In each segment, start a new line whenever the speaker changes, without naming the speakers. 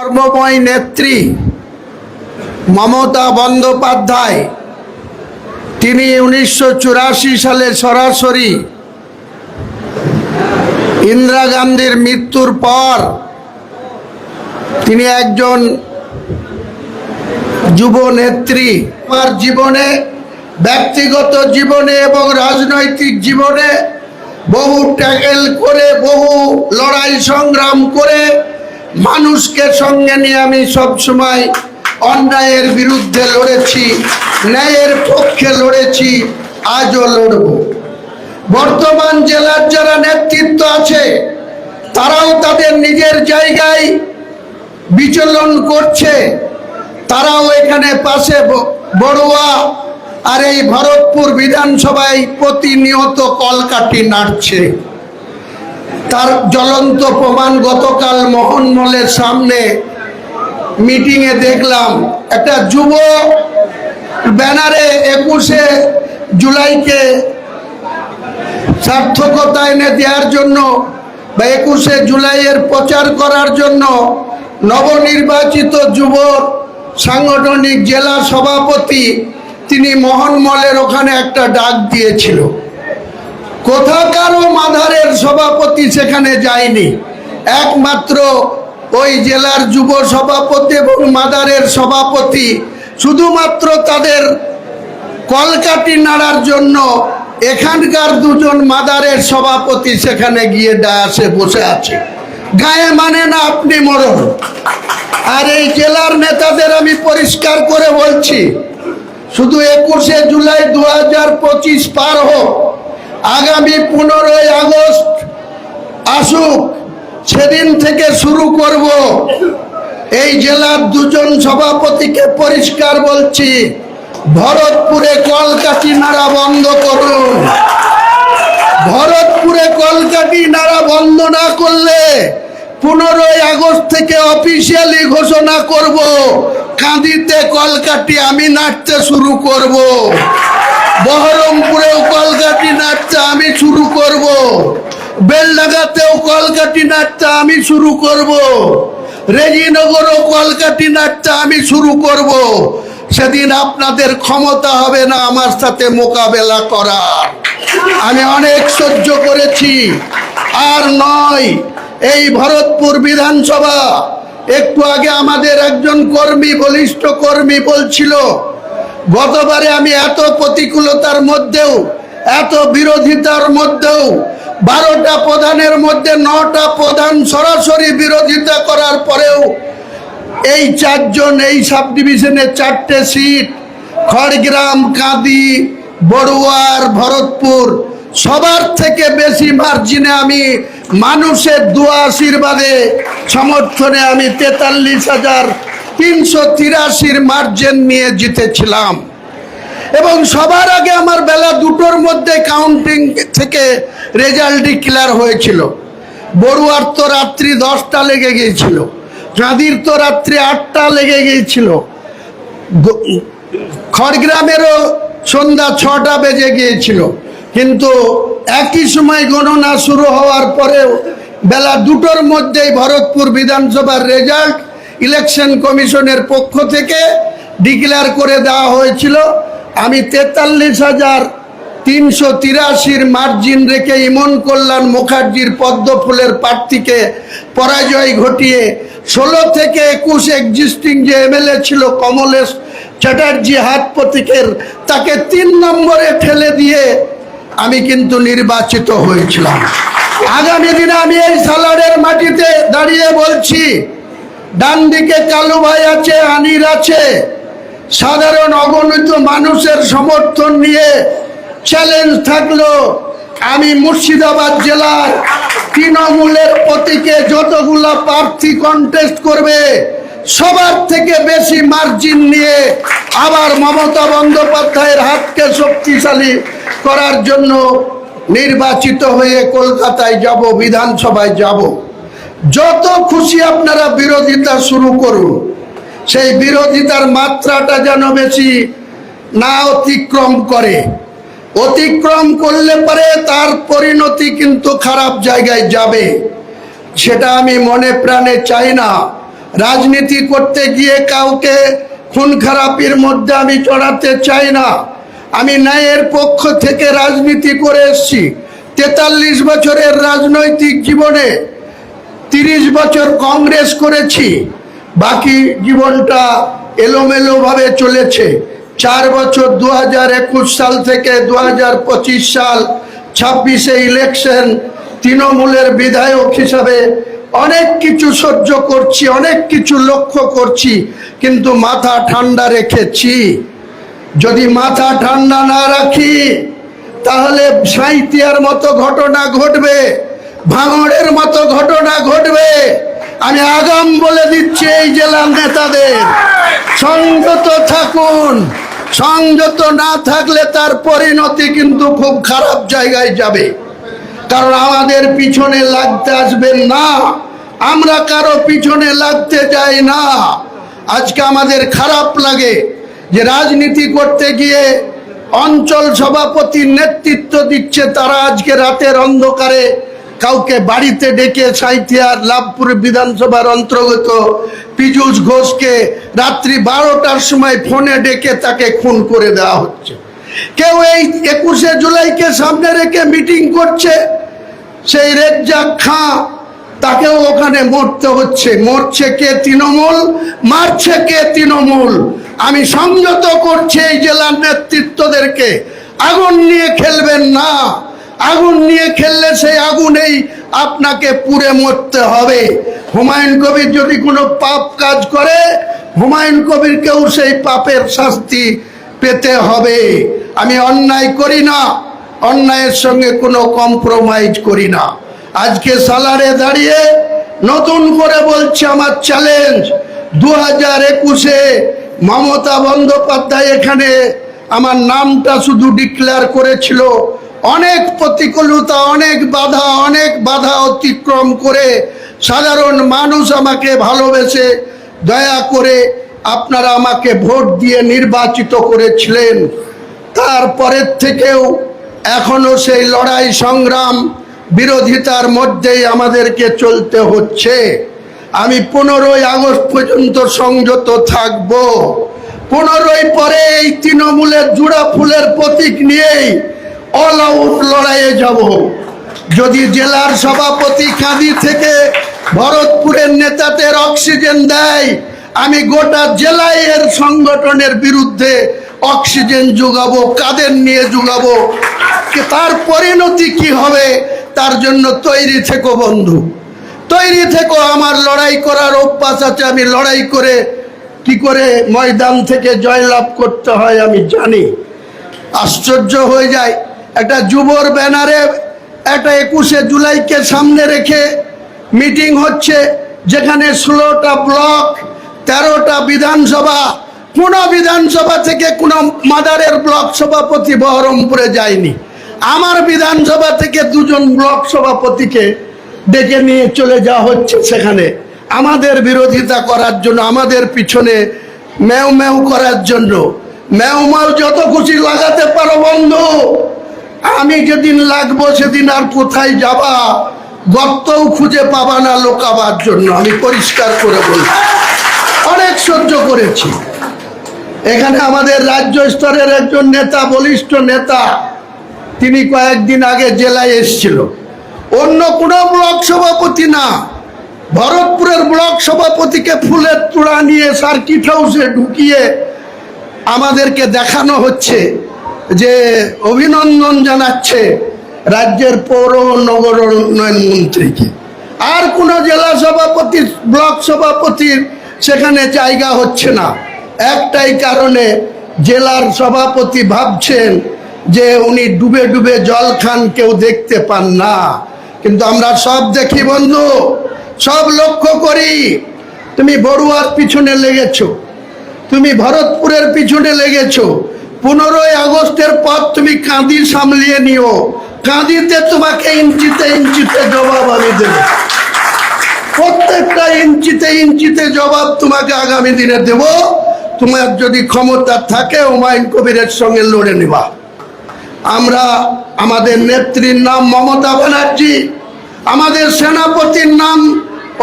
কর্মময় নেত্রী মমতা বন্দ্যোপাধ্যায়। তিনি উনিশশো চুরাশি সালে সরাসরি ইন্দিরা গান্ধীর মৃত্যুর পর তিনি একজন যুব নেত্রী। আমার জীবনে, ব্যক্তিগত জীবনে এবং রাজনৈতিক জীবনে বহু ট্যাকেল করে, বহু লড়াই সংগ্রাম করে মানুষকে সঙ্গে নিয়ে আমি সব সময় অন্যায়ের বিরুদ্ধে লড়েছি, ন্যায়ের পক্ষে লড়েছি, আজও লড়ব। বর্তমান জেলার যারা নেতৃত্ব আছে, তারাও তাদের নিজের জায়গায় বিচলন করছে। তারাও এখানে পাশে বড়ুয়া আর এই ভরতপুর বিধানসভায় প্রতিনিয়ত কলকাঠি নাড়ছে। তার জ্বলন্ত প্রমাণ গতকাল মোহনমলের সামনে মিটিংয়ে দেখলাম। একটা যুব ব্যানারে একুশে জুলাইকে সার্থকতা এনে দেওয়ার জন্য বা একুশে জুলাইয়ের প্রচার করার জন্য নবনির্বাচিত যুব সাংগঠনিক জেলা সভাপতি তিনি মোহনমলের ওখানে একটা ডাক দিয়েছিল। কোথাকারও মাধারের সভাপতি সেখানে যায়নি। একমাত্র ওই জেলার যুব সভাপতি এবং মাদারের সভাপতি শুধুমাত্র তাদের কলকাটি নাড়ার জন্য এখানকার দুজন মাদারের সভাপতি সেখানে গিয়ে ডায়াসে বসে আছে। গায়ে মানে না আপনি মরণ। আর এই জেলার নেতাদের আমি পরিষ্কার করে বলছি, শুধু একুশে জুলাই দু হাজার পঁচিশ পার হোক আগামী পনেরোই আগস্ট আসুক, সেদিন থেকে শুরু করব। এই জেলার দুজন সভাপতিকে পরিষ্কার বলছি, ভরতপুরে কলকাঠি নাড়া বন্ধ করুন। ভরতপুরে কলকাঠি নাড়া বন্ধ না করলে পনেরোই আগস্ট থেকে অফিসিয়ালি ঘোষণা করব, কাঁদিতে কলকাঠি আমি নাচতে শুরু করব। বহরমপুরেও কলকাঠি নাচতে আমি শুরু করব। বেলডাঙ্গাতেও কলকাঠি নাচতে আমি শুরু করব। রেজিনগরও কলকাঠি নাচতে আমি শুরু করব। সেদিন আপনাদের ক্ষমতা হবে না আমার সাথে মোকাবেলা করার। আমি অনেক সহ্য করেছি। আর নয়, এই ভরতপুর বিধানসভা, একটু আগে আমাদের একজন কর্মী, বলিষ্ঠ কর্মী বলছিল গতবারে আমি এত প্রতিকূলতার মধ্যেও, এত বিরোধিতার মধ্যেও, বারোটা প্রধানের মধ্যে নটা প্রধান সরাসরি বিরোধিতা করার পরেও এই চারজন, এই সাব ডিভিশনে চারটে সিট, খড়গ্রাম, কাঁদি, বড়ুয়ার, ভরতপুর, সবার থেকে বেশি মার্জিনে আমি মানুষের দোয়া আশীর্বাদে সমর্থনে আমি তেতাল্লিশ হাজার তিনশো তিরাশির মার্জিন নিয়ে জিতেছিলাম। এবং সবার আগে আমার বেলা দুটোর মধ্যে কাউন্টিং থেকে রেজাল্ট ডিক্লেয়ার হয়েছিল। বড়ুয়ার তো রাত্রি দশটা লেগে গিয়েছিল। চাঁদির তো রাত্রি আটটা লেগে গিয়েছিল। খড়গ্রামেরও সন্ধ্যা ছটা বেজে গিয়েছিল। কিন্তু একই সময় গণনা শুরু হওয়ার পরেও বেলা দুটোর মধ্যেই ভরতপুর বিধানসভার রেজাল্ট ইলেকশন কমিশনের পক্ষ থেকে ডিক্লেয়ার করে দেওয়া হয়েছিল, আমি তেতাল্লিশ হাজার তিনশো তিরাশির মার্জিন রেখে ইমন কল্যাণ মুখার্জির পদ্ম ফুলের প্রার্থীকে পরাজয় ঘটিয়ে ষোলো থেকে একুশ এক্সিস্টিং যে এমএলএ ছিল কমলেশ চ্যাটার্জি হাত প্রতীকের, তাকে তিন নম্বরে ঠেলে দিয়ে আমি কিন্তু নির্বাচিত হয়েছিলাম। আগামী দিনে আমি এই সালাডের মাটিতে দাঁড়িয়ে বলছি ডান দিকে কালু ভাই আছে, আনির আছে। সাধারণ অগণিত মানুষের সমর্থন নিয়ে চ্যালেঞ্জ থাকল। আমি মুর্শিদাবাদ জেলার তৃণমূলের প্রতীকে যতগুলো প্রার্থী কন্টেস্ট করবে, সবার থেকে বেশি মার্জিন নিয়ে আবার মমতা বন্দ্যোপাধ্যায়ের হাতকে শক্তিশালী করার জন্য নির্বাচিত হয়ে কলকাতায় যাব, বিধানসভায় যাব। যত খুশি আপনারা বিরোধিতা শুরু করুন, সেই বিরোধিতার মাত্রাটা যেন বেশি না অতিক্রম করে। অতিক্রম করলে পরে তার পরিণতি কিন্তু খারাপ জায়গায় যাবে, সেটা আমি মনে প্রাণে চাই না। রাজনীতি করতে গিয়ে কাউকে খুন খারাপির মধ্যে আমি চড়াতে চাই না। আমি ন্যায়ের পক্ষ থেকে রাজনীতি করে এসছি। তেতাল্লিশ বছরের রাজনৈতিক জীবনে তিরিশ বছর কংগ্রেস করেছি, বাকি জীবনটা এলোমেলোভাবে চলেছে। চার বছর দু হাজার একুশ সাল থেকে দু হাজার পঁচিশ সাল ছাব্বিশে ইলেকশন তৃণমূলের বিধায়ক হিসাবে অনেক কিছু সহ্য করছি, অনেক কিছু লক্ষ্য করছি, কিন্তু মাথা ঠান্ডা রেখেছি। যদি মাথা ঠান্ডা না রাখি, তাহলে সাঁইতিয়ার মতো ঘটনা ঘটবে। ভাঙড়ের মতো ঘটনা ঘটবে। আমি আগাম বলে দিচ্ছি এই জেলার নেতাদের। সংযত থাকুন। সংযত না থাকলে তার পরিণতি কিন্তু খুব খারাপ জায়গায় যাবে। কারণ আমাদের পিছনে লাগতে আসবেন না। আমরা কারও পিছনে লাগতে যাই না। আজকে আমাদের খারাপ লাগে যে রাজনীতি করতে গিয়ে অঞ্চল সভাপতির নেতৃত্ব দিচ্ছে তারা আজকে রাতের অন্ধকারে কাউকে বাড়িতে ডেকে সাঁইথিয়ার লাভপুর বিধানসভার অন্তর্গত পীযূষ ঘোষকে রাত্রি বারোটার সময় ফোনে ডেকে তাকে খুন করে দেওয়া হচ্ছে। কেউ এই একুশে জুলাইকে সামনে রেখে মিটিং করছে, সেই রেজ্জাক খাঁ, তাকেও ওখানে মরতে হচ্ছে। মরছে কে তৃণমূল? মারছে কে তৃণমূল? আমি সংযত করছি এই জেলার নেতৃত্বদেরকে। আগুন নিয়ে খেলবেন না। আগুন নিয়ে খেললে সেই আগুনেই আপনাকে পুড়ে মরতে হবে। হুমায়ুন কবির যদি কোনো পাপ কাজ করে, হুমায়ুন কবিরকেও সেই পাপের শাস্তি পেতে হবে। আমি অন্যায় করি না, অন্যায়ের সঙ্গে কোনো কম্প্রোমাইজ করি না। আজকে সালারে দাঁড়িয়ে নতুন করে বলছে আমার চ্যালেঞ্জ দু হাজার একুশে মমতা বন্দ্যোপাধ্যায় এখানে আমার নামটা শুধু ডিক্লেয়ার করেছিল। অনেক প্রতিকূলতা, অনেক বাধা অনেক বাধা অতিক্রম করে সাধারণ মানুষ আমাকে ভালোবেসে দয়া করে আপনারা আমাকে ভোট দিয়ে নির্বাচিত করেছিলেন। তারপরের থেকেও এখনও সেই লড়াই সংগ্রাম বিরোধিতার মধ্যেই আমাদেরকে চলতে হচ্ছে। আমি পনেরোই আগস্ট পর্যন্ত সংযত থাকব। পনেরোই পরে এই তৃণমূলের জুড়া ফুলের প্রতীক নিয়েই অল আউট লড়াইয়ে যাব। যদি জেলার সভাপতি খাদি থেকে ভরতপুরের নেতাদের অক্সিজেন দেয়, আমি গোটা জেলায় এর সংগঠনের বিরুদ্ধে অক্সিজেন যোগাবো, কাদের নিয়ে যোগাবো তার পরিণতি কি হবে, তার জন্য তৈরি থেকো বন্ধু। তৈরি থেকো, আমার লড়াই করার অভ্যাস আছে, আমি লড়াই করে কি করে ময়দান থেকে জয়লাভ করতে হয় আমি জানি। আশ্চর্য হয়ে যায় একটা যুবর ব্যানারে একটা একুশে জুলাইকে সামনে রেখে মিটিং হচ্ছে, যেখানে ষোলোটা ব্লক, তেরোটা বিধানসভা। কোনো বিধানসভা থেকে কোনো মাদারের ব্লক সভাপতি বহরমপুরে যায়নি। আমার বিধানসভা থেকে দুজন ব্লক সভাপতিকে ডেকে নিয়ে চলে যাওয়া হচ্ছে সেখানে। আমাদের বিরোধিতা করার জন্য, আমাদের পিছনে ম্যাও ম্যাও করার জন্য। ম্যাও ম্যাও যত খুশি লাগাতে পারো বন্ধু। আমি যেদিন লাগবো সেদিন আর কোথায় যাবা? গর্তও খুঁজে পাবা না লোকাবার জন্য। আমি পরিষ্কার করে বলছি অনেক সহ্য করেছি। এখানে আমাদের রাজ্য স্তরের একজন নেতা, বলিষ্ঠ নেতা, তিনি কয়েকদিন আগে জেলায় এসেছিল। অন্য কোনো ব্লক সভাপতি না। ভরতপুরের ব্লক সভাপতিকে ফুলের তোড়া নিয়ে সার্কিট হাউসে ঢুকিয়ে আমাদেরকে দেখানো হচ্ছে। যে অভিনন্দন জানাচ্ছে রাজ্যের পৌর নগর উন্নয়ন মন্ত্রীকে। আর কোনো জেলা সভাপতি, ব্লক সভাপতির সেখানে জায়গা হচ্ছে না। একটাই কারণে জেলার সভাপতি ভাবছেন যে উনি ডুবে ডুবে জল খান, কেউ দেখতে পান না। কিন্তু আমরা সব দেখি বন্ধু, সব লক্ষ্য করি। তুমি বড়ুয়ার পিছনে লেগেছো, তুমি ভরতপুরের পিছনে লেগেছো পনেরোই আগস্টের পর তুমি কাঁদি সামলিয়ে নিও। কাঁদিতে তোমাকে ইঞ্চিতে ইঞ্চিতে জবাব আমি দেব। প্রত্যেকটা ইঞ্চিতে ইঞ্চিতে জবাব তোমাকে আগামী দিনে দেব। তোমার যদি ক্ষমতা থাকে হুমায়ুন কবিরের সঙ্গে লড়ে নেবা। আমরা আমাদের নেত্রীর নাম মমতা ব্যানার্জি, আমাদের সেনাপতির নাম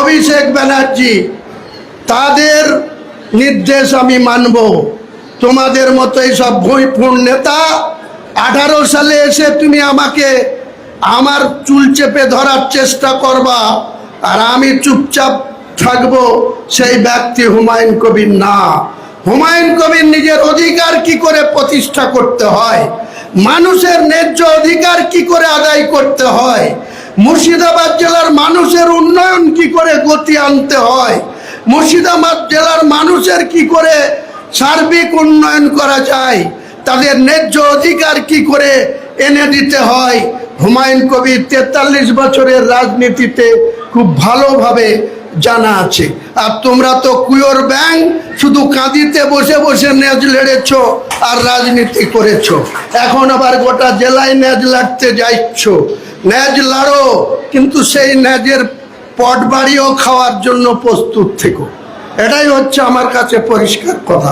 অভিষেক ব্যানার্জি। তাদের নির্দেশ আমি মানব। তোমাদের মতো এইসব ভুঁইফুঁড় নেতা আঠারো সালে এসে তুমি আমাকে আমার চুল চেপে ধরার চেষ্টা করবা আর আমি চুপচাপ থাকব সেই ব্যক্তি হুমায়ুন কবির না। হুমায়ুন কবির নিজের অধিকার কি করে প্রতিষ্ঠা করতে হয়? মানুষের ন্যায্য অধিকার কি করে আদায় করতে হয়? মুর্শিদাবাদ জেলার মানুষের উন্নয়ন কি করে গতি আনতে হয়? মুর্শিদাবাদ জেলার মানুষের কি করে সার্বিক উন্নয়ন করা যায়। তাদের ন্যায্য অধিকার কি করে এনে দিতে হয়? হুমায়ুন কবির তেতাল্লিশ বছরের রাজনীতিতে খুব ভালোভাবে জানা আছে। আর তোমরা তো কুয়োর ব্যাং, শুধু কাঁদিতে বসে বসে নেজ লেড়েছ আর রাজনীতি করেছ। এখন আবার গোটা জেলায় ন্যাজ লাগতে যাইছ ন্যাজ লাড়ো, কিন্তু সেই ন্যাজের পট বাড়িও খাওয়ার জন্য প্রস্তুত থেকো। এটাই হচ্ছে আমার কাছে পরিষ্কার কথা।